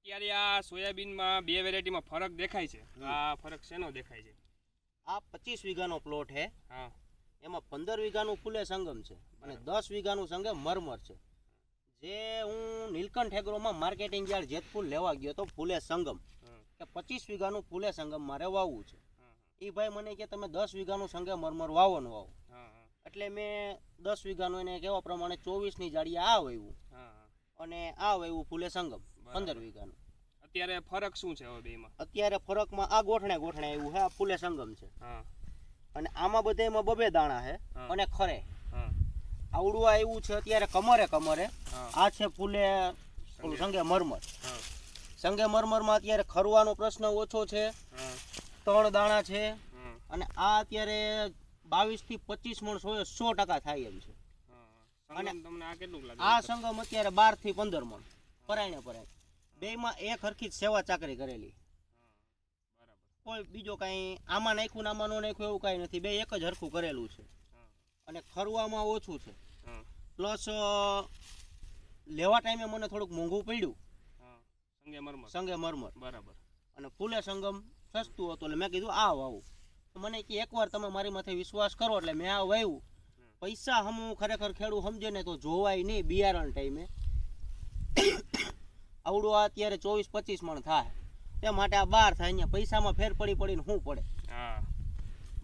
અત્યારે આ સોયાબીનમાં બે વેરાયટીમાં ફરક દેખાય છે. આ ફરક શેનો દેખાય છે? આ પચીસ વીઘાનો પ્લોટ છે. હા. એમાં પંદર વીઘાનું ફૂલે સંગમ છે અને દસ વીઘાનું સંગમ મરમર છે. જે હું નીલકંઠ એગ્રોમાં માર્કેટિંગ યાર્ડ જેતપુર લેવા ગયો તો ફૂલે સંગમ. કે પચીસ વીઘાનું ફૂલે સંગમ મારે વાવવું છે એ ભાઈ મને કે તમે દસ વીઘાનું સંગે મરમર વાવવાનું ને વાવો. એટલે મેં દસ વીઘાનું એને કહેવા પ્રમાણે ચોવીસની જાડીએ આ વાવ્યું. અને આ વાવ્યું ફૂલે સંગમ પંદર વીઘાનું. અત્યારે ફરક શું છે હવે બેમાં? અત્યારે ફરકમાં આ ગોઠણે ગોઠણે આવ્યું છે આ ફૂલે સંગમ છે. અને આમાં બધામાં બબે દાણા છે અને ખરે. આવડું આવ્યું છે અત્યારે કમરે કમરે. આ છે ફૂલે સંગે. મરમર. સંગે મરમરમાં અત્યારે ખરવાનો પ્રશ્ન ઓછો છે. ત્રણ દાણા છે. અને આ અત્યારે બાવીસથી પચીસ મણ સો ટકા થાય એમ છે. સંગમ તમને આ કેટલું લાગે? આ સંગમ અત્યારે બારથી પંદર મણ. પરાયણે પરાય બેમાં એક હરખી સેવા ચાકરી કરેલી. બરાબર કોઈ બીજો કાંઈ આમાં નાખ્યું આમાં ન નાખ્યું એવું કાંઈ નથી. બે એક જ હરખું કરેલું છે. અને ખરવામાં ઓછું છે. પ્લસ લેવા ટાઈમે મને થોડુંક મોંઘું પડ્યું. સંગે મરમર સંગે મરમર બરાબર. અને ફૂલે સંગમ સસ્તું હતું એટલે મેં કીધું આ વાવું મને કે એકવાર તમે મારી માથે વિશ્વાસ કરો એટલે મેં આ વાવ્યું. પૈસા હમું ખરેખર ખેડૂત સમજે ને તો જોવાય નહીં બિયારણ ટાઈમે. આવડું અત્યારે ચોવીસ પચીસ મણ થાય. તે માટે આ બાર થાય, અહીંયા પૈસામાં ફેર પડી પડીને શું પડે? હા.